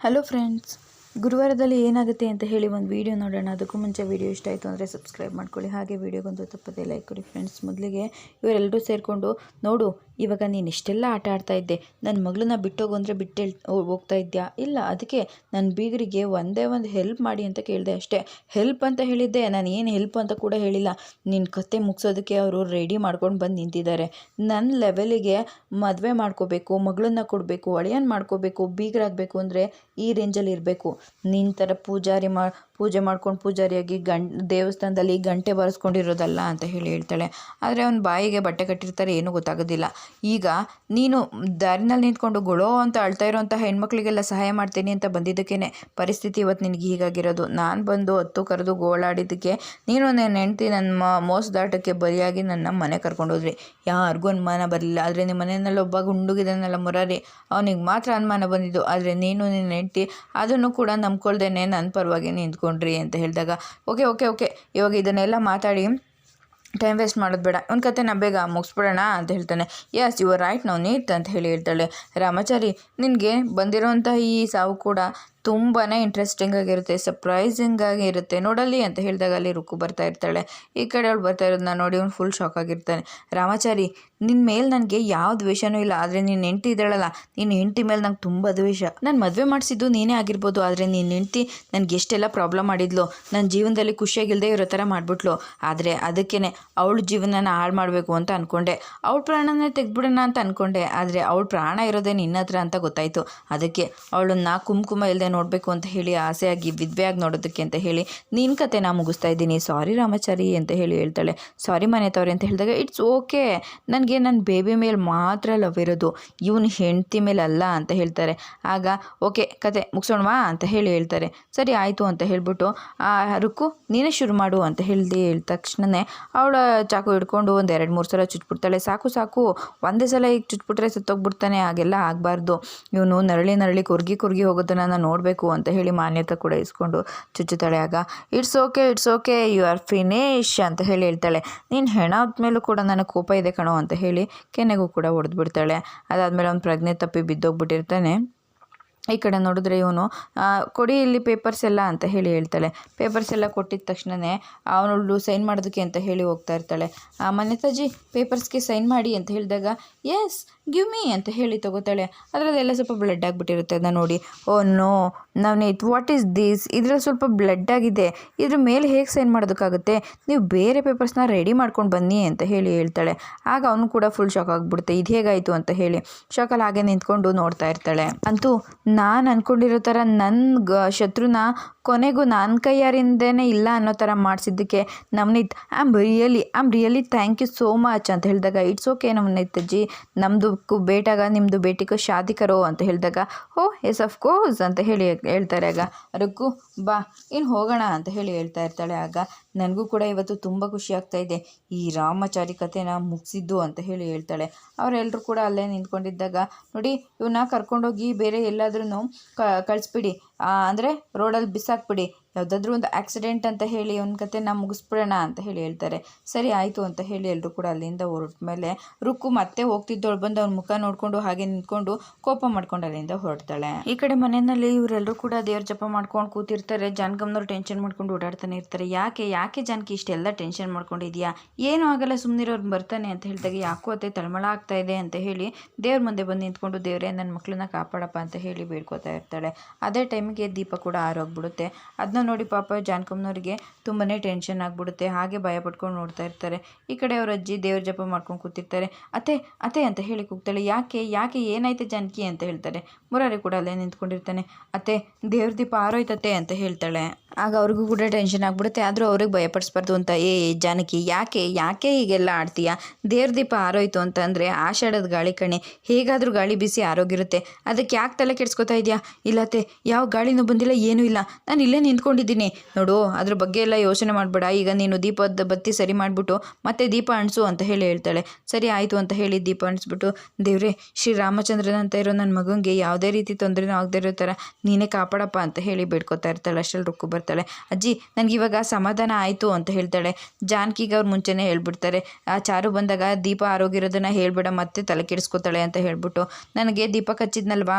Hello friends ಗುರುವಾರದಲ್ಲಿ ಏನಾಗುತ್ತೆ ಅಂತ ಹೇಳಿ ಒಂದು ವೀಡಿಯೋ ನೋಡೋಣ. ಅದಕ್ಕೂ ಮುಂಚೆ ವೀಡಿಯೋ ಇಷ್ಟ ಆಯಿತು ಅಂದರೆ ಸಬ್ಸ್ಕ್ರೈಬ್ ಮಾಡ್ಕೊಳ್ಳಿ. ಹಾಗೆ ವೀಡಿಯೋಗೊಂದು ತಪ್ಪದೆ ಲೈಕ್ ಕೊಡಿ ಫ್ರೆಂಡ್ಸ್ ಮೊದಲಿಗೆ ಇವರೆಲ್ಲರೂ ಸೇರಿಕೊಂಡು ನೋಡು, ಇವಾಗ ನೀನು ಇಷ್ಟೆಲ್ಲ ಆಟ ಆಡ್ತಾ ಇದ್ದೆ. ನನ್ನ ಮಗಳನ್ನ ಬಿಟ್ಟೋಗು ಅಂದರೆ ಬಿಟ್ಟು ಹೋಗ್ತಾ ಇದ್ಯಾ? ಇಲ್ಲ, ಅದಕ್ಕೆ ನನ್ನ ಬೀಗರಿಗೆ ಒಂದೇ ಒಂದು ಹೆಲ್ಪ್ ಮಾಡಿ ಅಂತ ಕೇಳಿದೆ ಅಷ್ಟೇ. ಹೆಲ್ಪ್ ಅಂತ ಹೇಳಿದ್ದೆ, ನಾನು ಏನು ಹೆಲ್ಪ್ ಅಂತ ಕೂಡ ಹೇಳಿಲ್ಲ. ನಿನ್ನ ಕತೆ ಮುಗಿಸೋದಕ್ಕೆ ಅವರು ರೆಡಿ ಮಾಡ್ಕೊಂಡು ಬಂದು ನಿಂತಿದ್ದಾರೆ. ನನ್ನ ಲೆವೆಲಿಗೆ ಮದುವೆ ಮಾಡ್ಕೋಬೇಕು, ಮಗಳನ್ನ ಕೊಡಬೇಕು ಒಳೆಯನ್ನು ಮಾಡ್ಕೋಬೇಕು, ಬೀಗರಾಗಬೇಕು ಅಂದರೆ ಈ ರೇಂಜಲ್ಲಿ ಇರಬೇಕು. ಥರ ಪೂಜಾರಿ ಮಾ ಪೂಜೆ ಮಾಡ್ಕೊಂಡು ಪೂಜಾರಿಯಾಗಿ ಗಂ ದೇವಸ್ಥಾನದಲ್ಲಿ ಗಂಟೆ ಬಾರಿಸ್ಕೊಂಡಿರೋದಲ್ಲ ಅಂತ ಹೇಳಿ ಹೇಳ್ತಾಳೆ. ಆದರೆ ಅವ್ನ ಬಾಯಿಗೆ ಬಟ್ಟೆ ಕಟ್ಟಿರ್ತಾರೆ, ಏನೂ ಗೊತ್ತಾಗೋದಿಲ್ಲ. ಈಗ ನೀನು ದಾರಿನಲ್ಲಿ ನಿಂತ್ಕೊಂಡು ಗೊಳೋ ಅಂತ ಅಳ್ತಾ ಇರೋವಂಥ ಹೆಣ್ಮಕ್ಳಿಗೆಲ್ಲ ಸಹಾಯ ಮಾಡ್ತೀನಿ ಅಂತ ಬಂದಿದ್ದಕ್ಕೇ ಪರಿಸ್ಥಿತಿ ಇವತ್ತು ನಿನಗೆ ಹೀಗಾಗಿರೋದು. ನಾನು ಬಂದು ಹತ್ತು ಕರೆದು ಗೋಳಾಡಿದ್ದಕ್ಕೆ ನೀನು ನನ್ನ ಹೆಂಡ್ತಿ, ನನ್ನ ಮ, ಮೋಸದಾಟಕ್ಕೆ ಬಲಿಯಾಗಿ ನನ್ನ ಮನೆ ಕರ್ಕೊಂಡೋದ್ರಿ ಯಾರಿಗೂ ಅನುಮಾನ ಬರಲಿಲ್ಲ. ಆದರೆ ನಿಮ್ಮ ಮನೆಯಲ್ಲಿ ಒಬ್ಬ ಗುಂಡುಗಿದ್ದಾನಲ್ಲ ಮುರಾರಿ. ಅವನಿಗೆ ಮಾತ್ರ ಅನುಮಾನ ಬಂದಿದ್ದು. ಆದರೆ ನೀನು ನಿನ್ನ ಹೆಂಡ್ತಿ, ಅದನ್ನು ಕೂಡ ನಂಬ್ಕೊಳ್ದೇನೆ ನನ್ನ ಪರವಾಗಿ ನಿಂತ್ಕೊಂಡ್ರಿ ಅಂತ ಹೇಳಿದಾಗ, ಓಕೆ ಓಕೆ ಓಕೆ, ಇವಾಗ ಇದನ್ನೆಲ್ಲ ಮಾತಾಡಿ ಟೈಮ್ ವೇಸ್ಟ್ ಮಾಡೋದು ಬೇಡ. ಒಂದು ನಾ ಬೇಗ ಮುಗಿಸ್ಬಿಡೋಣ ಅಂತ ಹೇಳ್ತಾನೆ. ಎಸ್ ಯುವರ್ ರೈಟ್ ನಾವು ನೀಟ್ ಅಂತ ಹೇಳಿ ಹೇಳ್ತಾಳೆ. ರಾಮಾಚಾರಿ, ನಿನಗೆ ಬಂದಿರೋಂಥ ಈ ಸಾವು ಕೂಡ ತುಂಬಾ ಇಂಟ್ರೆಸ್ಟಿಂಗ್ ಆಗಿರುತ್ತೆ ಸರ್ಪ್ರೈಸಿಂಗ್ ಆಗಿ ಇರುತ್ತೆ. ನೋಡಲ್ಲಿ ಅಂತ ಹೇಳಿದಾಗ ಅಲ್ಲಿ ರುಕ್ಕು ಬರ್ತಾ ಇರ್ತಾಳೆ. ಈ ಕಡೆ ಅವಳು ಬರ್ತಾ ಇರೋದನ್ನ ನೋಡಿ ಅವ್ನು ಫುಲ್ ಶಾಕ್ ಆಗಿರ್ತಾನೆ. ರಾಮಾಚಾರಿ ನಿನ್ನ ಮೇಲೆ ನನಗೆ ಯಾವ ದ್ವೇಷನೂ ಇಲ್ಲ, ಆದರೆ ನೀನು ಹೆಂಡ್ತಿ ಇದ್ದಾಳಲ್ಲ ನಿನ್ನ ಹೆಂಡ್ತಿ ಮೇಲೆ ನಂಗೆ ತುಂಬ ದ್ವೇಷ. ನಾನು ಮದುವೆ ಮಾಡಿಸಿದ್ದು ನೀನೇ ಆಗಿರ್ಬೋದು, ಆದರೆ ನಿನ್ನ ಹೆಂಡ್ತಿ ನನಗೆ ಎಷ್ಟೆಲ್ಲ ಪ್ರಾಬ್ಲಮ್ ಮಾಡಿದ್ಲು ನನ್ನ ಜೀವನದಲ್ಲಿ ಖುಷಿಯಾಗಿಲ್ಲದೆ ಇರೋ ಥರ ಮಾಡಿಬಿಟ್ಲು. ಆದರೆ ಅದಕ್ಕೇ ಅವಳ ಜೀವನನ ಹಾಳು ಮಾಡಬೇಕು ಅಂತ ಅಂದ್ಕೊಂಡೆ ಅವಳ ಪ್ರಾಣನೇ ತೆಗೆದ್ಬಿಡೋಣ ಅಂತ ಅಂದ್ಕೊಂಡೆ ಆದರೆ ಅವಳ ಪ್ರಾಣ ಇರೋದೇ ನಿನ್ನ ಹತ್ರ ಅಂತ ಗೊತ್ತಾಯಿತು. ಅದಕ್ಕೆ ಅವಳನ್ನ ಕುಂಕುಮ ಇಲ್ಲದೆ ನೋಡಬೇಕು ಅಂತ ಹೇಳಿ, ಆಸೆಯಾಗಿ ವಿದ್ವೆಯಾಗಿ ನೋಡೋದಕ್ಕೆ ಅಂತ ಹೇಳಿ ನಿನ್ನ ಕತೆ ನಾ ಮುಗಿಸ್ತಾ ಇದ್ದೀನಿ. ಸಾರಿ ರಾಮಾಚಾರಿ ಅಂತ ಹೇಳಿ ಹೇಳ್ತಾಳೆ. ಸಾರಿ ಮನೆ ತವ್ರೆ ಅಂತ ಹೇಳಿದಾಗ ಇಟ್ಸ್ ಓಕೆ ನನಗೆ ನನ್ನ ಬೇಬಿ ಮೇಲೆ ಮಾತ್ರ ಲವ್ ಇರೋದು. ಇವನು ಹೆಂಡ್ತಿ ಮೇಲೆ ಅಲ್ಲ ಅಂತ ಹೇಳ್ತಾರೆ. ಆಗ ಓಕೆ ಕತೆ ಮುಗಿಸೋಣವಾ? ಅಂತ ಹೇಳಿ ಹೇಳ್ತಾರೆ. ಸರಿ, ಆಯಿತು ಅಂತ ಹೇಳ್ಬಿಟ್ಟು ಹರಕು ನೀನೇ ಶುರು ಮಾಡು ಅಂತ ಹೇಳ್ದು ಹೇಳಿದ ತಕ್ಷಣವೇ ಅವಳ ಚಾಕು ಹಿಡ್ಕೊಂಡು ಒಂದು ಎರಡು ಮೂರು ಸಲ ಚುಚ್ಬಿಡ್ತಾಳೆ. ಸಾಕು ಸಾಕು. ಒಂದೇ ಸಲ ಈಗ ಚುಚ್ಬಿಟ್ರೆ ಸತ್ತೋಗ್ಬಿಡ್ತಾನೆ. ಹಾಗೆಲ್ಲ ಆಗಬಾರ್ದು. ಇವನು ನರಳಿ ನರಳಿ ಕೊರ್ಗಿ ಕೊರ್ಗಿ ಹೋಗೋದನ್ನು ನಾನು ನೋಡಬೇಕು ಅಂತ ಹೇಳಿ ಮಾನ್ಯತೆ ಕೂಡ ಇಸ್ಕೊಂಡು ಚುಚ್ಚುತ್ತಾಳೆ. ಆಗ it's okay it's okay you are finish ಅಂತ ಹೇಳಿ ಹೇಳ್ತಾಳೆ. ನೀನು ಹೆಣ ಮೇಲೂ ಕೂಡ ನನಗೆ ಕೋಪ ಇದೆ ಕಣೋ ಅಂತ ಹೇಳಿ ಕೆನೆಗೂ ಕೂಡ ಒಡೆದು ಬಿಡ್ತಾಳೆ ಅದಾದಮೇಲೆ ಅವ್ನು ಪ್ರಜ್ಞೆ ತಪ್ಪಿ ಬಿದ್ದೋಗ್ಬಿಟ್ಟಿರ್ತಾನೆ. ಈ ಕಡೆ ನೋಡಿದ್ರೆ ಇವನು ಕೊಡಿ ಇಲ್ಲಿ ಪೇಪರ್ಸ್ ಎಲ್ಲ ಅಂತ ಹೇಳಿ ಹೇಳ್ತಾಳೆ. ಪೇಪರ್ಸ್ ಎಲ್ಲ ಕೊಟ್ಟಿದ ತಕ್ಷಣವೇ ಅವಳು ಸೈನ್ ಮಾಡೋದಕ್ಕೆ ಅಂತ ಹೇಳಿ ಹೋಗ್ತಾ ಇರ್ತಾಳೆ. ಮನೆತಾಜಿ ಪೇಪರ್ಸ್ಗೆ ಸೈನ್ ಮಾಡಿ ಅಂತ ಹೇಳಿದಾಗ ಎಸ್ ಗಿವ್ ಮೀ ಅಂತ ಹೇಳಿ ತಗೋತಾಳೆ. ಅದರಲ್ಲೆಲ್ಲ ಸ್ವಲ್ಪ ಬ್ಲಡ್ ಆಗಿಬಿಟ್ಟಿರುತ್ತೆ ಅದನ್ನ ನೋಡಿ. ಓ no Navneet what is this ಇದರಲ್ಲಿ ಸ್ವಲ್ಪ ಬ್ಲಡ್ ಆಗಿದೆ. ಇದ್ರ ಮೇಲೆ ಹೇಗೆ ಸೈನ್ ಮಾಡೋದಕ್ಕಾಗುತ್ತೆ? ನೀವು ಬೇರೆ ಪೇಪರ್ಸ್ನ ರೆಡಿ ಮಾಡ್ಕೊಂಡು ಬನ್ನಿ ಅಂತ ಹೇಳಿ ಹೇಳ್ತಾಳೆ. ಆಗ ಅವನು ಕೂಡ ಫುಲ್ ಶಾಕ್ ಆಗಿಬಿಡುತ್ತೆ. ಇದು ಹೇಗಾಯಿತು ಅಂತ ಹೇಳಿ. ಶಾಕಲ್ಲಿ ಹಾಗೆ ನಿಂತ್ಕೊಂಡು ನೋಡ್ತಾ ಇರ್ತಾಳೆ. ಅಂತೂ ನಾನು ಅಂದ್ಕೊಂಡಿರೋ ಥರ ನನ್ನ ಶತ್ರುನ ಕೊನೆಗೂ ನನ್ನ ಕೈಯಾರಿಂದನೇ ಇಲ್ಲ ಅನ್ನೋ ಥರ ಮಾಡಿಸಿದ್ದಕ್ಕೆ I am really am really thank you so much ಅಂತ ಹೇಳಿದಾಗ ಇಟ್ಸ್ ಓಕೆ ನವನೀತ್ ಅಜ್ಜಿ ನಮ್ಮದು ಬೇಟಾಗ ನಿಮ್ಮದು ಬೇಟಿಗೆ ಶಾದಿ ಕರೋ ಅಂತ ಹೇಳಿದಾಗ, ಓ ಎಸ್ ಆಫ್ ಕೋರ್ಸ್ ಅಂತ ಹೇಳಿ ಹೇಳ್ತಾರೆ ಆಗ. ರುಕ್ಕು ಬಾ ಇನ್ನು ಹೋಗೋಣ, ಅಂತ ಹೇಳಿ ಹೇಳ್ತಾ ಇರ್ತಾಳೆ ಆಗ. ನನಗೂ ಕೂಡ ಇವತ್ತು ತುಂಬ ಖುಷಿ ಆಗ್ತಾ ಇದೆ. ಈ ರಾಮಚಾರಿ ಕಥೆನ ಮುಗಿಸಿದ್ದು ಅಂತ ಹೇಳಿ ಹೇಳ್ತಾಳೆ. ಅವರೆಲ್ಲರೂ ಕೂಡ ಅಲ್ಲೇ ನಿಂತ್ಕೊಂಡಿದ್ದಾಗ, ನೋಡಿ ಇವನ್ನ ಕರ್ಕೊಂಡೋಗಿ ಬೇರೆ ಎಲ್ಲಾದ್ರೂ ಕ, ಕಳಿಸ್ಬಿಡಿ. ಅಂದರೆ ರೋಡಲ್ಲಿ ಬಿಸಾಕ್ಬಿಡಿ. ಯಾವುದಾದ್ರೂ ಒಂದು ಆಕ್ಸಿಡೆಂಟ್ ಅಂತ ಹೇಳಿ ಒಂದು ಕತೆನ ಮುಗಿಸ್ಬಿಡೋಣ ಅಂತ ಹೇಳಿ ಹೇಳ್ತಾರೆ. ಸರಿ, ಆಯಿತು ಅಂತ ಹೇಳಿ ಎಲ್ಲರೂ ಕೂಡ ಅಲ್ಲಿಂದ ಹೊರಟ ಮೇಲೆ ರುಕ್ಕು ಮತ್ತೆ ಹೋಗ್ತಿದ್ದವಳು ಬಂದು ಅವ್ನ ಮುಖ ನೋಡಿಕೊಂಡು ಹಾಗೆ ನಿಂತ್ಕೊಂಡು ಕೋಪ ಮಾಡ್ಕೊಂಡು ಅಲ್ಲಿಂದ ಹೊರಡ್ತಾಳೆ. ಈ ಕಡೆ ಮನೆಯಲ್ಲಿ ಇವರೆಲ್ಲರೂ ಕೂಡ ದೇವ್ರ ಜಪ ಮಾಡ್ಕೊಂಡು ಕೂತಿರ್ತಾರೆ. ಜಾನ್ಗಮ್ನವ್ರು ಟೆನ್ಷನ್ ಮಾಡ್ಕೊಂಡು ಓಡಾಡ್ತಾನೆ ಇರ್ತಾರೆ. ಯಾಕೆ ಯಾಕೆ ಜಾನಕಿ ಇಷ್ಟೆಲ್ಲ ಟೆನ್ಷನ್ ಮಾಡ್ಕೊಂಡಿದ್ಯಾ? ಏನೂ ಆಗಲ್ಲ ಸುಮ್ಮನಿರೋರು ಬರ್ತಾನೆ ಅಂತ ಹೇಳಿದಾಗ ಯಾಕೋ ಅತ್ತೆ ತಳಮಳ ಆಗ್ತಾ ಇದೆ ಅಂತ ಹೇಳಿ ದೇವ್ರ ಮುಂದೆ ಬಂದು ನಿಂತ್ಕೊಂಡು ದೇವರೇ ನನ್ನ ಮಕ್ಕಳನ್ನ ಕಾಪಾಡಪ್ಪ ಅಂತ ಹೇಳಿ ಬೇಡ್ಕೋತಾ ಇರ್ತಾಳೆ. ಅದೇ ಟೈಮ್ಗೆ ದೀಪ ಕೂಡ ಆರೋಗ್ಬಿಡುತ್ತೆ ಅದನ್ನ ನೋಡಿ ಪಾಪ ಜಾನ್ಕಮ್ನವ್ರಿಗೆ ತುಂಬಾ ಟೆನ್ಷನ್ ಆಗಿಬಿಡುತ್ತೆ. ಹಾಗೆ ಭಯ ಪಟ್ಕೊಂಡು ನೋಡ್ತಾ ಇರ್ತಾರೆ. ಈ ಕಡೆ ಅವ್ರ ಅಜ್ಜಿ ದೇವ್ರ ಜಪ ಮಾಡ್ಕೊಂಡು ಕೂತಿರ್ತಾರೆ. ಅತ್ತೆ ಅತ್ತೆ, ಅಂತ ಹೇಳಿ ಕೂಗ್ತಾಳೆ. ಯಾಕೆ ಯಾಕೆ ಏನಾಯ್ತು ಜಾನಕಿ? ಅಂತ ಹೇಳ್ತಾರೆ ಮುರಾರಿ ಕೂಡ ಅಲ್ಲೇ ನಿಂತ್ಕೊಂಡಿರ್ತಾನೆ. ಅತ್ತೆ, ದೇವ್ರ ದೀಪ ಆರೋಯ್ತತೆ ಅಂತ ಹೇಳ್ತಾಳೆ. ಆಗ ಅವ್ರಿಗೂ ಕೂಡ ಟೆನ್ಷನ್ ಆಗ್ಬಿಡುತ್ತೆ. ಆದರೂ ಅವ್ರಿಗೆ ಭಯಪಡಿಸ್ಬಾರ್ದು ಅಂತ, ಏ, ಜಾನಕಿ, ಯಾಕೆ ಯಾಕೆ ಹೀಗೆಲ್ಲ ಆಡ್ತೀಯ? ದೇವ್ರ ದೀಪ ಆರೋಯ್ತು ಅಂತಂದರೆ ಆಷಾಢದ ಗಾಳಿ ಕಣೆ, ಹೇಗಾದರೂ ಗಾಳಿ ಬಿಸಿ ಆರೋಗಿರುತ್ತೆ ಅದಕ್ಕೆ ಯಾಕೆ ತಲೆ ಕೆಡ್ಸ್ಕೊತಾ ಇದೆಯಾ? ಇಲ್ಲತ್ತೆ ಯಾವ ಗಾಳಿನೂ ಬಂದಿಲ್ಲ, ಏನೂ ಇಲ್ಲ. ನಾನು ಇಲ್ಲೇ ನಿಂತ್ಕೊಂಡಿದ್ದೀನಿ. ನೋಡು, ಅದ್ರ ಬಗ್ಗೆ ಎಲ್ಲ ಯೋಚನೆ ಮಾಡಬೇಡ. ಈಗ ನೀನು ದೀಪದ ಬತ್ತಿ ಸರಿ ಮಾಡಿಬಿಟ್ಟು ಮತ್ತೆ ದೀಪ ಅಣಿಸು ಅಂತ ಹೇಳಿ ಹೇಳ್ತಾಳೆ. ಸರಿ ಆಯಿತು ಅಂತ ಹೇಳಿ ದೀಪ ಅಣಿಸ್ಬಿಟ್ಟು ದೇವ್ರೆ ಶ್ರೀರಾಮಚಂದ್ರನ ಅಂತ ಇರೋ ನನ್ನ ಮಗನಿಗೆ ಯಾವುದೇ ರೀತಿ ತೊಂದರೆನೂ ಆಗದೆ ಇರೋ ಥರ ನೀನೇ ಕಾಪಾಡಪ್ಪ ಅಂತ ಹೇಳಿ ಬೇಡ್ಕೊತಾ ಇರ್ತಾಳೆ. ಅಷ್ಟರಲ್ಲಿ ರುಕ್ಕು ಬರ್ತಾಳೆ. ಅಜ್ಜಿ, ನನಗಿವಾಗ ಸಮಾಧಾನ ಆಯಿತು ಅಂತ ಹೇಳ್ತಾಳೆ. ಜಾನ್ಕಿಗೆ ಅವ್ರು ಮುಂಚೆನೇ ಹೇಳ್ಬಿಡ್ತಾರೆ. ಆ ಚಾರು ಬಂದಾಗ ದೀಪ ಆರೋಗಿರೋದನ್ನು ಹೇಳ್ಬೇಡ, ಮತ್ತೆ ತಲೆ ಕೆಡಿಸ್ಕೊತಾಳೆ ಅಂತ ಹೇಳ್ಬಿಟ್ಟು, ನನಗೆ ದೀಪ ಹಚ್ಚಿದ್ನಲ್ವಾ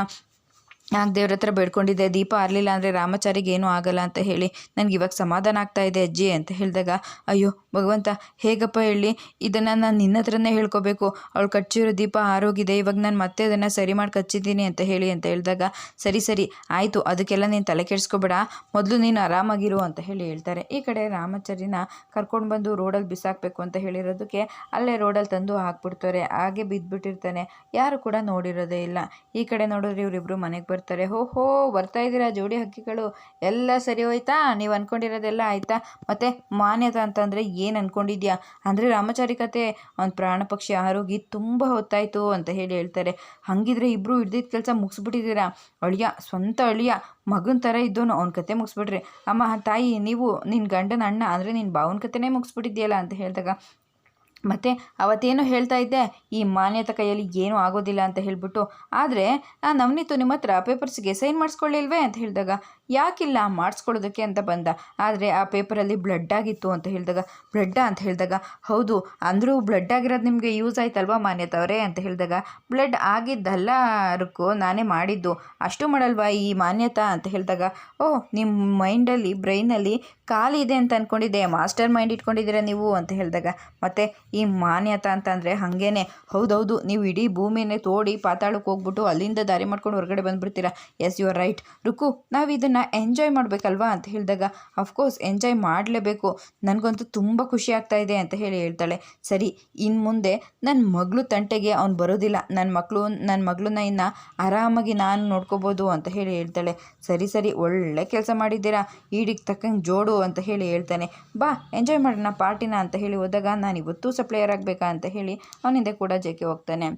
ಆಗ ದೇವ್ರ ಹತ್ರ ಬೇಡ್ಕೊಂಡಿದ್ದೆ, ದೀಪ ಆರಲಿಲ್ಲ ಅಂದರೆ ರಾಮಚಾರಿಗೆ ಏನೂ ಆಗಲ್ಲ ಅಂತ ಹೇಳಿ ನನಗೆ ಇವಾಗ ಸಮಾಧಾನ ಆಗ್ತಾ ಇದೆ ಅಜ್ಜಿ ಅಂತ ಹೇಳಿದಾಗ, ಅಯ್ಯೋ ಭಗವಂತ ಹೇಗಪ್ಪ ಹೇಳಿ, ಇದನ್ನು ನಾನು ನಿನ್ನ ಹತ್ರನೇ ಹೇಳ್ಕೊಬೇಕು, ಅವಳು ಕಚ್ಚಿರೋ ದೀಪ ಆರೋಗಿದೆ ಇವಾಗ ನಾನು ಮತ್ತೆ ಅದನ್ನು ಸರಿ ಮಾಡಿ ಕಚ್ಚಿದ್ದೀನಿ ಅಂತ ಹೇಳಿ ಅಂತ ಹೇಳಿದಾಗ, ಸರಿ ಸರಿ ಆಯಿತು, ಅದಕ್ಕೆಲ್ಲ ನೀನು ತಲೆ ಕೆಡಿಸ್ಕೊಬೇಡ, ಮೊದಲು ನೀನು ಆರಾಮಾಗಿರು ಅಂತ ಹೇಳಿ ಹೇಳ್ತಾರೆ. ಈ ಕಡೆ ರಾಮಚಾರಿನ ಕರ್ಕೊಂಡು ಬಂದು ರೋಡಲ್ಲಿ ಬಿಸಾಕಬೇಕು ಅಂತ ಹೇಳಿರೋದಕ್ಕೆ ಅಲ್ಲೇ ರೋಡಲ್ಲಿ ತಂದು ಹಾಕ್ಬಿಡ್ತಾರೆ, ಹಾಗೆ ಬಿದ್ದುಬಿಟ್ಟಿರ್ತಾನೆ ಯಾರು ಕೂಡ ನೋಡಿರೋದೇ ಇಲ್ಲ. ಈ ಕಡೆ ನೋಡಿದ್ರೆ ಇವರಿಬ್ಬರು ಮನೆಗೆ ಬರ್ತಾರೆ. ಹೋ ಹೋ ಬರ್ತಾ ಇದ್ದೀರಾ ಜೋಡಿ ಹಕ್ಕಿಗಳು? ಎಲ್ಲ ಸರಿ ಹೋಯ್ತಾ? ನೀವು ಅಂದ್ಕೊಂಡಿರೋದೆಲ್ಲ ಆಯಿತಾ? ಮತ್ತು ಮಾನ್ಯತ ಅಂತಂದರೆ ಏನು ಅಂದ್ಕೊಂಡಿದ್ಯಾ ಅಂದರೆ ರಾಮಚಾರಿ ಕತೆ ಒಂದು ಪ್ರಾಣ ಪಕ್ಷಿ ಆರೋಗ್ಯ ತುಂಬ ಹೊತ್ತಾಯಿತು ಅಂತ ಹೇಳಿ ಹೇಳ್ತಾರೆ. ಹಾಗಿದ್ರೆ ಇಬ್ಬರು ಹಿಡ್ದಿದ್ದ ಕೆಲಸ ಮುಗಿಸ್ಬಿಟ್ಟಿದ್ದೀರಾ? ಅಳಿಯ, ಸ್ವಂತ ಅಳಿಯ, ಮಗನ ಥರ ಇದ್ದೋನು, ಅವ್ನ ಕತೆ ಮುಗಿಸ್ಬಿಟ್ರಿ. ಅಮ್ಮ, ತಾಯಿ, ನೀವು ನಿನ್ನ ಗಂಡನ ಅಣ್ಣ, ಅಂದರೆ ನಿನ್ನ ಭಾವನ ಕತೆನೇ ಮುಗಿಸ್ಬಿಟ್ಟಿದ್ಯಲ್ಲ ಅಂತ ಹೇಳಿದಾಗ ಮತ್ತು ಅವತ್ತೇನೋ ಹೇಳ್ತಾ ಇದ್ದೆ, ಈ ಮಾನ್ಯತೆ ಕೈಯಲ್ಲಿ ಏನೂ ಆಗೋದಿಲ್ಲ ಅಂತ ಹೇಳಿಬಿಟ್ಟು. ಆದರೆ ನವನೀತು ನಿಮ್ಮ ಹತ್ರ ಪೇಪರ್ಸ್ಗೆ ಸೈನ್ ಮಾಡಿಸ್ಕೊಳ್ಳಿಲ್ವೇ ಅಂತ ಹೇಳಿದಾಗ, ಯಾಕಿಲ್ಲ ಮಾಡಿಸ್ಕೊಳ್ಳೋದಕ್ಕೆ ಅಂತ ಬಂದ. ಆದರೆ ಆ ಪೇಪರಲ್ಲಿ ಬ್ಲಡ್ ಆಗಿತ್ತು ಅಂತ ಹೇಳಿದಾಗ, ಬ್ಲಡ್ಡಾ ಅಂತ ಹೇಳಿದಾಗ, ಹೌದು, ಅಂದರೂ ಬ್ಲಡ್ ಆಗಿರೋದು ನಿಮಗೆ ಯೂಸ್ ಆಯ್ತಲ್ವಾ ಮಾನ್ಯತೆ ಅವರೇ ಅಂತ ಹೇಳಿದಾಗ, ಬ್ಲಡ್ ಆಗಿದ್ದೆಲ್ಲದಕ್ಕೂ ನಾನೇ ಮಾಡಿದ್ದು, ಅಷ್ಟು ಮಾಡಲ್ವಾ ಈ ಮಾನ್ಯತಾ ಅಂತ ಹೇಳಿದಾಗ, ಓಹ್ ನಿಮ್ಮ ಮೈಂಡಲ್ಲಿ, ಬ್ರೈನಲ್ಲಿ ಖಾಲಿ ಇದೆ ಅಂತ ಅಂದ್ಕೊಂಡಿದ್ದೆ ಮಾಸ್ಟರ್ ಮೈಂಡ್ ಇಟ್ಕೊಂಡಿದ್ದೀರಾ ನೀವು ಅಂತ ಹೇಳಿದಾಗ, ಮತ್ತು ಈ ಮಾನ್ಯತ ಅಂತಂದರೆ ಹಾಗೇನೆ. ಹೌದೌದು, ನೀವು ಇಡೀ ಭೂಮಿನೇ ತೋಡಿ ಪಾತಾಳಕ್ಕೆ ಹೋಗ್ಬಿಟ್ಟು ಅಲ್ಲಿಂದ ದಾರಿ ಮಾಡ್ಕೊಂಡು ಹೊರಗಡೆ ಬಂದುಬಿಡ್ತೀರಾ? Yes you are right Ruku, ನಾವು ಇದನ್ನು ಎಂಜಾಯ್ ಮಾಡಬೇಕಲ್ವಾ ಅಂತ ಹೇಳಿದಾಗ ಅಫ್ಕೋರ್ಸ್ ಎಂಜಾಯ್ ಮಾಡಲೇಬೇಕು. ನನಗಂತೂ ತುಂಬ ಖುಷಿ ಆಗ್ತಾ ಇದೆ ಅಂತ ಹೇಳಿ ಹೇಳ್ತಾಳೆ. ಸರಿ ಇನ್ನು ಮುಂದೆ ನನ್ನ ಮಗಳು ತಂಟೆಗೆ ಅವ್ನು ಬರೋದಿಲ್ಲ. ನನ್ನ ಮಕ್ಕಳು ನನ್ನ ಮಗಳನ್ನ ಇನ್ನು ಆರಾಮಾಗಿ ನಾನು ನೋಡ್ಕೋಬೋದು ಅಂತ ಹೇಳಿ ಹೇಳ್ತಾಳೆ. ಸರಿ ಸರಿ, ಒಳ್ಳೆ ಕೆಲಸ ಮಾಡಿದ್ದೀರಾ? ಈಡಿಗೆ ತಕ್ಕಂಗೆ ಜೋಡು ಅಂತ ಹೇಳಿ ಹೇಳ್ತಾನೆ. ಬಾ ಎಂಜಾಯ್ ಮಾಡೋಣ ಪಾರ್ಟಿನ ಅಂತ ಹೇಳಿ ಹೋದಾಗ ನಾನು ಇವತ್ತು ಸಪ್ಲೈಯರ್ ಆಗಬೇಕಾ ಅಂತ ಹೇಳಿ ಅವನಿಂದ ಕೂಡ ಜೆಕೆ ಹೋಗ್ತಾನೆ.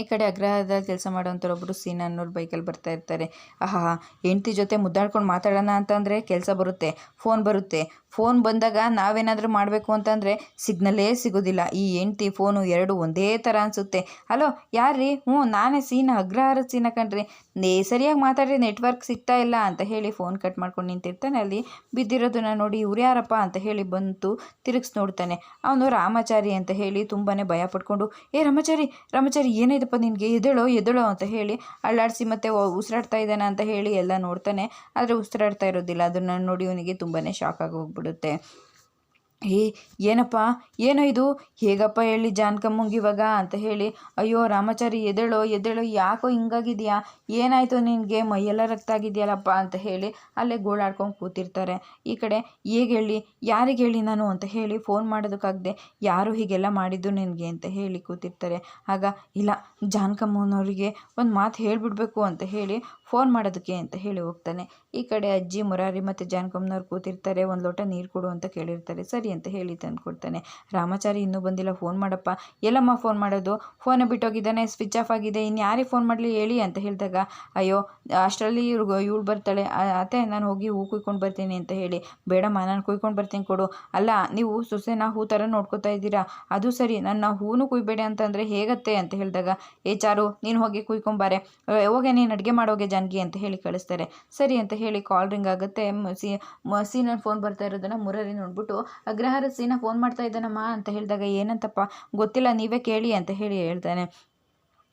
ಈ ಕಡೆ ಅಗ್ರಹದ ಕೆಲಸ ಮಾಡುವಂಥವೊಬ್ಬರು ಸೀನ್ ಅನ್ನೋರು ಬೈಕಲ್ಲಿ ಬರ್ತಾ ಇರ್ತಾರೆ. ಆಹಾ, ಹೆಂಡ್ತಿ ಜೊತೆ ಮುದ್ದಾಡ್ಕೊಂಡು ಮಾತಾಡೋಣ ಅಂತಂದರೆ ಕೆಲಸ ಬರುತ್ತೆ ಫೋನ್ ಬರುತ್ತೆ. ಫೋನ್ ಬಂದಾಗ ನಾವೇನಾದರೂ ಮಾಡಬೇಕು ಅಂತಂದರೆ ಸಿಗ್ನಲ್ಲೇ ಸಿಗೋದಿಲ್ಲ. ಈ ಹೆಂಡ್ತಿ ಫೋನು ಎರಡು ಒಂದೇ ಥರ ಅನಿಸುತ್ತೆ. ಹಲೋ, ಯಾರ್ರೀ? ಹ್ಞೂ, ನಾನೇ ಸೀನ ಅಗ್ರಹಾರ ಸೀನ ಕಣ್ರಿ. ನೇ ಸರಿಯಾಗಿ ಮಾತಾಡ್ರಿ, ನೆಟ್ವರ್ಕ್ ಸಿಗ್ತಾ ಇಲ್ಲ ಅಂತ ಹೇಳಿ ಫೋನ್ ಕಟ್ ಮಾಡ್ಕೊಂಡು ನಿಂತಿರ್ತಾನೆ. ಅಲ್ಲಿ ಬಿದ್ದಿರೋದನ್ನ ನೋಡಿ ಇವ್ರು ಯಾರಪ್ಪ ಅಂತ ಹೇಳಿ ಬಂತು, ತಿರುಗಿಸ್ ನೋಡ್ತಾನೆ. ಅವನು ರಾಮಾಚಾರಿ ಅಂತ ಹೇಳಿ ತುಂಬಾ ಭಯ ಪಡ್ಕೊಂಡು, ಏ, ರಾಮಾಚಾರಿ ರಾಮಾಚಾರಿ ಏನಾಯ್ತಪ್ಪ ನಿನಗೆ? ಎದಳೋ ಎದಳೋ ಅಂತ ಹೇಳಿ ಅಳ್ಳಾಡಿಸಿ ಮತ್ತೆ ಉಸಿರಾಡ್ತಾ ಇದ್ದಾನೆ ಅಂತ ಹೇಳಿ ಎಲ್ಲ ನೋಡ್ತಾನೆ. ಆದರೆ ಉಸಿರಾಡ್ತಾ ಇರೋದಿಲ್ಲ. ಅದನ್ನು ನೋಡಿ ಅವನಿಗೆ ತುಂಬಾ ಶಾಕ್ ಆಗಿ ಹೋಗ್ಬಿಡುತ್ತೆ ಏ, ಏನಪ್ಪ? ಏನೋ ಇದು? ಹೇಗಪ್ಪ ಹೇಳಿ ಜಾನ್ಕಮ್ಮಂಗೆ ಇವಾಗ ಅಂತ ಹೇಳಿ, ಅಯ್ಯೋ ರಾಮಾಚಾರಿ, ಎದ್ದೇಳೋ ಎದ್ದೇಳೋ, ಯಾಕೋ ಹಿಂಗಾಗಿದೆಯಾ? ಏನಾಯಿತು ನಿನಗೆ? ಮೈಯೆಲ್ಲ ರಕ್ತ ಆಗಿದೆಯಲ್ಲಪ್ಪ ಅಂತ ಹೇಳಿ ಅಲ್ಲೇ ಗೋಳಾಡ್ಕೊಂಡು ಕೂತಿರ್ತಾರೆ. ಈ ಕಡೆ, ಹೇಗೆ ಹೇಳಿ? ಯಾರಿಗೆ ಹೇಳಿ ನಾನು ಅಂತ ಹೇಳಿ ಫೋನ್ ಮಾಡೋದಕ್ಕಾಗದೆ ಯಾರು ಹೀಗೆಲ್ಲ ಮಾಡಿದ್ದು ನಿನಗೆ ಅಂತ ಹೇಳಿ ಕೂತಿರ್ತಾರೆ. ಆಗ, ಇಲ್ಲ, ಜಾನ್ಕಮ್ಮನವ್ರಿಗೆ ಒಂದು ಮಾತು ಹೇಳಿಬಿಡ್ಬೇಕು ಅಂತ ಹೇಳಿ ಫೋನ್ ಮಾಡೋದಕ್ಕೆ ಅಂತ ಹೇಳಿ ಹೋಗ್ತಾನೆ. ಈ ಕಡೆ ಅಜ್ಜಿ, ಮುರಾರಿ ಮತ್ತು ಜಾನ್ಕಮ್ಮನವ್ರು ಕೂತಿರ್ತಾರೆ, ಒಂದು ಲೋಟ ನೀರು ಕೊಡು ಅಂತ ಕೇಳಿರ್ತಾರೆ. ಸರಿ ಅಂತ ಹೇಳಿ ತಂದು ಕೊಡ್ತಾನೆ ರಾಮಾಚಾರಿ, ಇನ್ನೂ ಬಂದಿಲ್ಲ, ಫೋನ್ ಮಾಡಪ್ಪ. ಎಲ್ಲಮ್ಮ, ಫೋನ್ ಮಾಡೋದು? ಫೋನೇ ಬಿಟ್ಟೋಗಿದ್ದಾನೆ, ಸ್ವಿಚ್ ಆಫ್ ಆಗಿದೆ ಇನ್ನು ಯಾರಿಗೆ ಫೋನ್ ಮಾಡಲಿ ಹೇಳಿ? ಅಂತ ಹೇಳಿದಾಗ, ಅಯ್ಯೋ, ಅಷ್ಟರಲ್ಲಿ ಇವಳು ಬರ್ತಾಳೆ. ಅತ್ತೆ, ನಾನು ಹೋಗಿ ಹೂ ಕುಯ್ಕೊಂಡು ಬರ್ತೀನಿ ಅಂತ ಹೇಳಿ. ಬೇಡಮ್ಮ, ನಾನು ಕುಯ್ಕೊಂಡು ಬರ್ತೀನಿ ಕೊಡು. ಅಲ್ಲ, ನೀವು ಸೊಸೆನ ಹೂ ಥರ ನೋಡ್ಕೋತಾ ಇದ್ದೀರಾ? ಅದು ಸರಿ, ನನ್ನ ಹೂನು ಕುಯ್ಬೇಡಿ ಅಂತಂದರೆ ಹೇಗತ್ತೆ? ಅಂತ ಹೇಳಿದಾಗ, ಏ ಚಾರು, ನೀನು ಹೋಗಿ ಕುಯ್ಕೊಂಬಾರೆ. ಹೋಗೆ, ನೀನು ಅಡುಗೆ ಮಾಡೋಗೆ ಜಾನಕಿ ಅಂತ ಹೇಳಿ ಕಳಿಸ್ತಾರೆ. ಸರಿ ಅಂತ ಹೇಳಿ ಕಾಲ್ ರಿಂಗ್ ಆಗುತ್ತೆ ಸಿ ಸೀನಲ್ಲಿ ಫೋನ್ ಬರ್ತಾ ಇರೋದನ್ನು ಮುರಾರಿ ನೋಡ್ಬಿಟ್ಟು, ಅಗ್ರಹಾರ ಸೀನ ಫೋನ್ ಮಾಡ್ತಾ ಇದ್ದಾನಮ್ಮ? ಅಂತ ಹೇಳಿದಾಗ, ಏನಂತಪ್ಪ? ಗೊತ್ತಿಲ್ಲ, ನೀವೇ ಕೇಳಿ ಅಂತ ಹೇಳಿ ಹೇಳ್ತಾನೆ.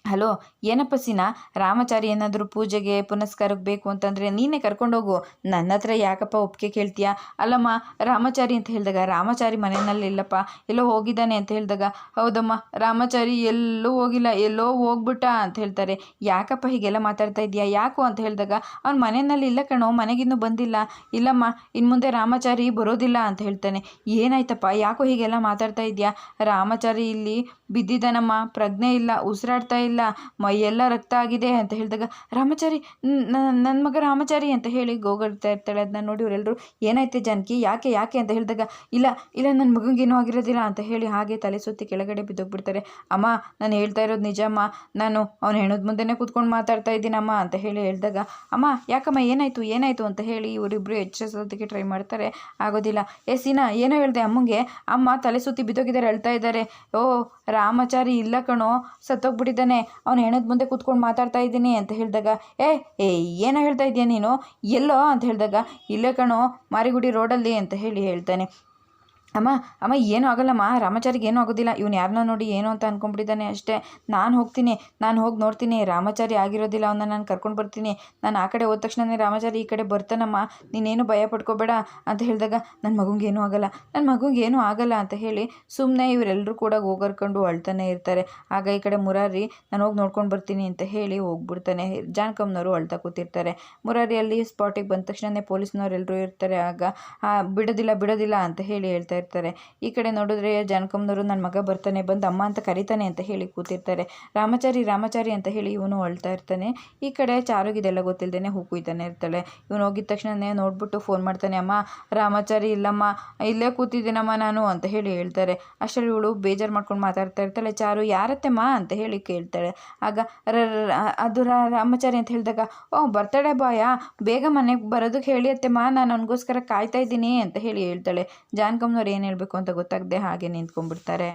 ಹಲೋ, ಏನಪ್ಪ ಸೀನಾ? ರಾಮಾಚಾರಿ ಏನಾದರೂ ಪೂಜೆಗೆ ಪುನಸ್ಕಾರಕ್ಕೆ ಬೇಕು ಅಂತಂದರೆ ನೀನೇ ಕರ್ಕೊಂಡೋಗು ನನ್ನ ಹತ್ರ ಯಾಕಪ್ಪ ಒಪ್ಪಿಗೆ ಕೇಳ್ತೀಯಾ? ಅಲ್ಲಮ್ಮ, ರಾಮಾಚಾರಿ ಅಂತ ಹೇಳಿದಾಗ, ರಾಮಾಚಾರಿ ಮನೆಯಲ್ಲಿ ಇಲ್ಲಪ್ಪ, ಎಲ್ಲೋ ಹೋಗಿದ್ದಾನೆ ಅಂತ ಹೇಳಿದಾಗ, ಹೌದಮ್ಮ, ರಾಮಾಚಾರಿ ಎಲ್ಲೂ ಹೋಗಿಲ್ಲ, ಎಲ್ಲೋ ಹೋಗ್ಬಿಟ್ಟ ಅಂತ ಹೇಳ್ತಾರೆ. ಯಾಕಪ್ಪ ಹೀಗೆಲ್ಲ ಮಾತಾಡ್ತಾ ಇದೆಯಾ ಯಾಕೋ ಅಂತ ಹೇಳಿದಾಗ, ಅವ್ನು ಮನೆಯಲ್ಲಿ ಇಲ್ಲ ಕಣೋ, ಮನೆಗಿನ್ನೂ ಬಂದಿಲ್ಲ. ಇಲ್ಲಮ್ಮ ಇನ್ನು ಮುಂದೆ ರಾಮಚಾರಿ ಬರೋದಿಲ್ಲ ಅಂತ ಹೇಳ್ತಾನೆ. ಏನಾಯ್ತಪ್ಪ, ಯಾಕೋ ಹೀಗೆಲ್ಲ ಮಾತಾಡ್ತಾ ಇದೆಯಾ ರಾಮಚಾರಿ ಇಲ್ಲಿ ಬಿದ್ದಿದ್ದಾನಮ್ಮ, ಪ್ರಜ್ಞೆ ಇಲ್ಲ, ಉಸಿರಾಡ್ತಾ ಇಲ್ಲ. ಮೈಯೆಲ್ಲ ರಕ್ತ ಆಗಿದೆ ಅಂತ ಹೇಳಿದಾಗ, ರಾಮಚಾರಿ ನನ್ನ ಮಗ ರಾಮಚಾರಿ ಅಂತ ಹೇಳಿ ಗೋಗಡ್ತಾ ಇರ್ತಾಳೆ ಅದನ್ನ ನೋಡಿ ಇವರೆಲ್ಲರೂ ಏನಾಯ್ತು ಜಾನಕಿ, ಯಾಕೆ ಯಾಕೆ? ಅಂತ ಹೇಳಿದಾಗ, ಇಲ್ಲ ಇಲ್ಲ ನನ್ನ ಮಗನಿಗೇನೂ ಆಗಿರೋದಿಲ್ಲ ಅಂತ ಹೇಳಿ ಹಾಗೆ ತಲೆ ಸುತ್ತಿ ಕೆಳಗಡೆ ಬಿದ್ದೋಗ್ಬಿಡ್ತಾರೆ. ಅಮ್ಮ, ನಾನು ಹೇಳ್ತಾ ಇರೋದು ನಿಜಮ್ಮ, ನಾನು ಅವ್ನ ಹೆಣದ ಮುಂದೆನೇ ಕೂತ್ಕೊಂಡು ಮಾತಾಡ್ತಾ ಇದ್ದೀನಮ್ಮ ಅಂತ ಹೇಳಿ ಹೇಳಿದಾಗ, ಅಮ್ಮ, ಯಾಕಮ್ಮ, ಏನಾಯಿತು ಏನಾಯಿತು? ಅಂತ ಹೇಳಿ ಇವರಿಬ್ಬರು ಎಚ್ಚರಿಸೋದಕ್ಕೆ ಟ್ರೈ ಮಾಡ್ತಾರೆ. ಆಗೋದಿಲ್ಲ, ಏ, ಸೀನಾ, ಏನೋ ಹೇಳಿದೆ ಅಮ್ಮಂಗೆ, ಅಮ್ಮ ತಲೆ ಸುತ್ತಿ ಬಿದ್ದೋಗಿದ್ದಾರೆ ಹೇಳ್ತಾ ಇದ್ದಾರೆ. ಓ, ರಾಮಚಾರಿ ಇಲ್ಲ ಕಣೋ, ಸತ್ತೋಗ್ಬಿಟ್ಟಿದ್ದಾನೆ ಅವ್ನು ಹೆಣದ ಮುಂದೆ ಕೂತ್ಕೊಂಡು ಮಾತಾಡ್ತಾ ಇದ್ದೀನಿ ಅಂತ ಹೇಳಿದಾಗ, ಏ ಏ, ಏನೋ ಹೇಳ್ತಾ ಇದೆಯಾ ನೀನು? ಎಲ್ಲೋ? ಅಂತ ಹೇಳಿದಾಗ, ಇಲ್ಲೇ ಕಣೋ, ಮಾರಿಗುಡಿ ರೋಡಲ್ಲಿ, ಅಂತ ಹೇಳಿ ಹೇಳ್ತಾನೆ. ಅಮ್ಮ ಅಮ್ಮ, ಏನೂ ಆಗಲ್ಲಮ್ಮ ರಾಮಾಚಾರಿಗೆ ಏನೂ ಆಗೋದಿಲ್ಲ. ಇವ್ನು ಯಾರನ್ನ ನೋಡಿ ಏನು ಅಂತ ಅಂದ್ಕೊಂಡ್ಬಿಟ್ಟಿದ್ದಾನೆ ಅಷ್ಟೇ. ನಾನು ಹೋಗ್ತೀನಿ, ನಾನು ಹೋಗಿ ನೋಡ್ತೀನಿ. ರಾಮಾಚಾರಿ ಆಗಿರೋದಿಲ್ಲ ಅವನ್ನ ನಾನು ಕರ್ಕೊಂಡು ಬರ್ತೀನಿ. ನಾನು ಆ ಕಡೆ ಹೋದ ತಕ್ಷಣನೇ ರಾಮಾಚಾರಿ ಈ ಕಡೆ ಬರ್ತಾನಮ್ಮ. ನೀನೇನು ಭಯ ಪಡ್ಕೋಬೇಡ ಅಂತ ಹೇಳಿದಾಗ ನನ್ನ ಮಗುಗೆ ಏನೂ ಆಗಲ್ಲ. ನನ್ನ ಮಗುಗೆ ಏನೂ ಆಗಲ್ಲ ಅಂತ ಹೇಳಿ ಸುಮ್ಮನೆ ಇವರೆಲ್ಲರೂ ಕೂಡ ಹೋಗರ್ಕೊಂಡು ಅಳ್ತಾನೆ ಇರ್ತಾರೆ. ಆಗ ಈ ಕಡೆ ಮುರಾರಿ, ನಾನು ಹೋಗಿ ನೋಡ್ಕೊಂಡು ಬರ್ತೀನಿ ಅಂತ ಹೇಳಿ ಹೋಗ್ಬಿಡ್ತಾನೆ. ಜಾನ್ಕಮ್ನವರು ಅಳ್ತಾ ಕೂತಿರ್ತಾರೆ. ಮುರಾರಿ ಅಲ್ಲಿ ಸ್ಪಾಟಿಗೆ ಬಂದ ತಕ್ಷಣನೇ ಪೊಲೀಸ್ನವರೆಲ್ಲರೂ ಇರ್ತಾರೆ. ಆಗ ಬಿಡೋದಿಲ್ಲ ಬಿಡೋದಿಲ್ಲ ಅಂತ ಹೇಳಿ ಹೇಳ್ತಾ ಇರ್ತಾರೆ. ಈ ಕಡೆ ನೋಡಿದ್ರೆ ಜಾನಕಮ್ಮನವರು ನನ್ನ ಮಗ ಬರ್ತಾನೆ, ಬಂದು ಅಮ್ಮ ಅಂತ ಕರಿತಾನೆ ಅಂತ ಹೇಳಿ ಕೂತಿರ್ತಾರೆ. ರಾಮಚಾರಿ ರಾಮಚಾರಿ ಅಂತ ಹೇಳಿ ಇವನು ಅಳ್ತಾ ಇರ್ತಾನೆ. ಈ ಕಡೆ ಚಾರುಗಿದೆಲ್ಲ ಗೊತ್ತಿಲ್ಲದೇ ಹೂ ಕುಯ್ತಾನೆ ಇರ್ತಾಳೆ. ಇವನು ಹೋಗಿದ ತಕ್ಷಣನೇ ನೋಡ್ಬಿಟ್ಟು ಫೋನ್ ಮಾಡ್ತಾನೆ, ಅಮ್ಮ, ರಾಮಚಾರಿ ಇಲ್ಲಮ್ಮ, ಇಲ್ಲೇ ಕೂತಿದ್ದೀನಮ್ಮ ನಾನು ಅಂತ ಹೇಳಿ ಹೇಳ್ತಾರೆ. ಅಷ್ಟರಲ್ಲಿ ಇವಳು ಬೇಜಾರು ಮಾಡ್ಕೊಂಡು ಮಾತಾಡ್ತಾ ಇರ್ತಾಳೆ. ಚಾರು, ಯಾರತ್ತೆಮ್ಮ? ಅಂತ ಹೇಳಿ ಕೇಳ್ತಾಳೆ. ಆಗ ಅದು ರಾಮಚಾರಿ ರಾಮಾಚಾರಿ ಅಂತ ಹೇಳಿದಾಗ, ಓ ಬರ್ತಾಳೆ ಬಾಯಾ, ಬೇಗ ಮನೆಗೆ ಬರೋದಕ್ಕೆ ಹೇಳಿ ಅತ್ತೆಮ್ಮ, ನಾನು ಅವನಿಗೋಸ್ಕರ ಕಾಯ್ತಾ ಇದ್ದೀನಿ ಅಂತ ಹೇಳಿ ಹೇಳ್ತಾಳೆ. ಜಾನ್ಕಮ್ನವ್ರು ಏನು ಹೇಳಬೇಕು ಅಂತ ಗೊತ್ತಾಗದೆ ಹಾಗೆ ನಿಂತ್ಕೊಂಡ್ಬಿಡ್ತಾರೆ.